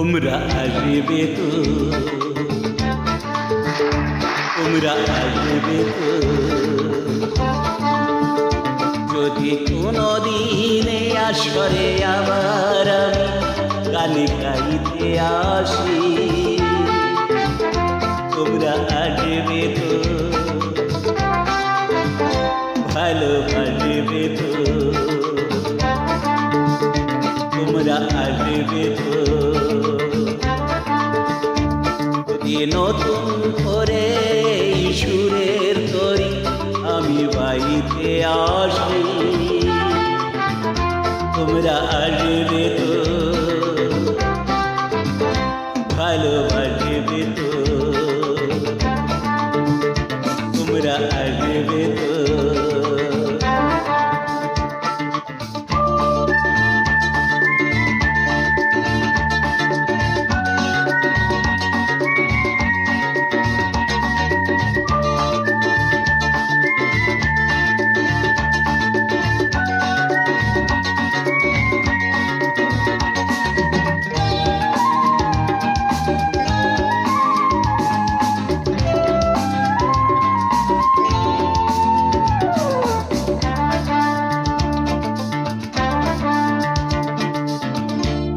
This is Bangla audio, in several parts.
उमरा रे तो उमरा रे तो আসরে আবার আমি গানে গাইতে আসি। তোমরা আসবে তো ভালোবাসবে তো তোমরা আসবে তো নতুন করে সুরের তরি আমি বাইতে আসি। তোমরা আসবে তো ভালোবাসবে তো।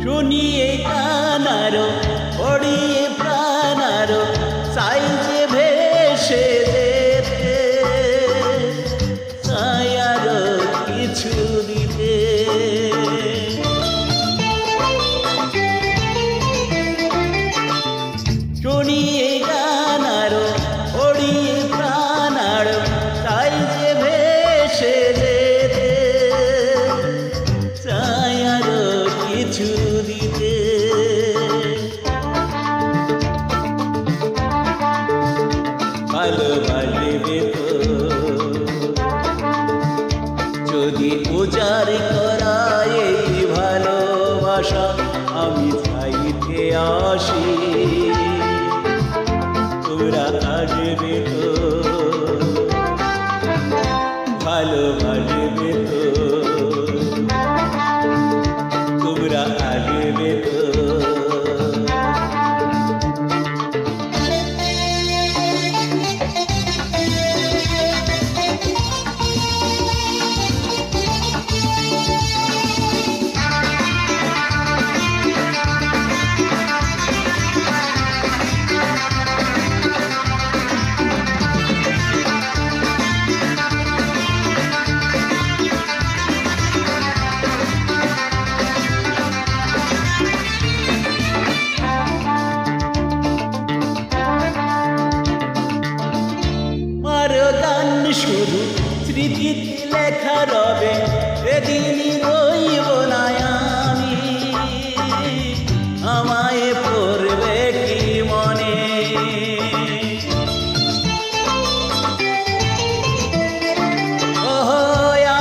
শুনিয়ে কানারো পড়িয়ে প্রাণারো সাইজে ভেসে যেতে শুনিয়ে গানারো আসবে শুধু স্মৃতিতে লেখা রবে, সেদিনই রইব না আমি আমায় পড়বে কি মনে?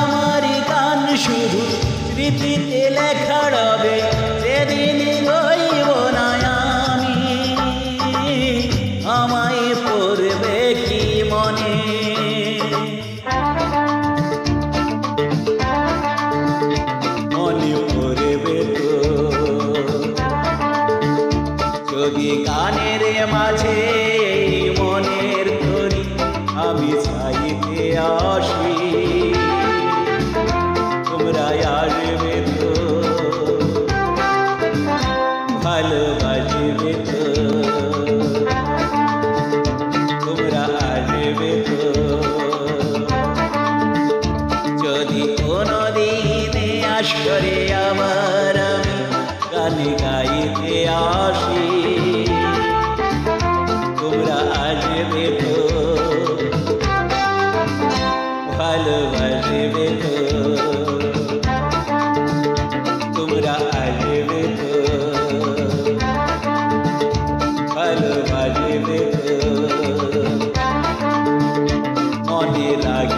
আমার গান শুধু স্মৃতিতে লেখা রবে, সেদিনই রইব না মাঝে এই মনের তরি আমি চাইতে আসি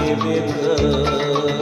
Give me up.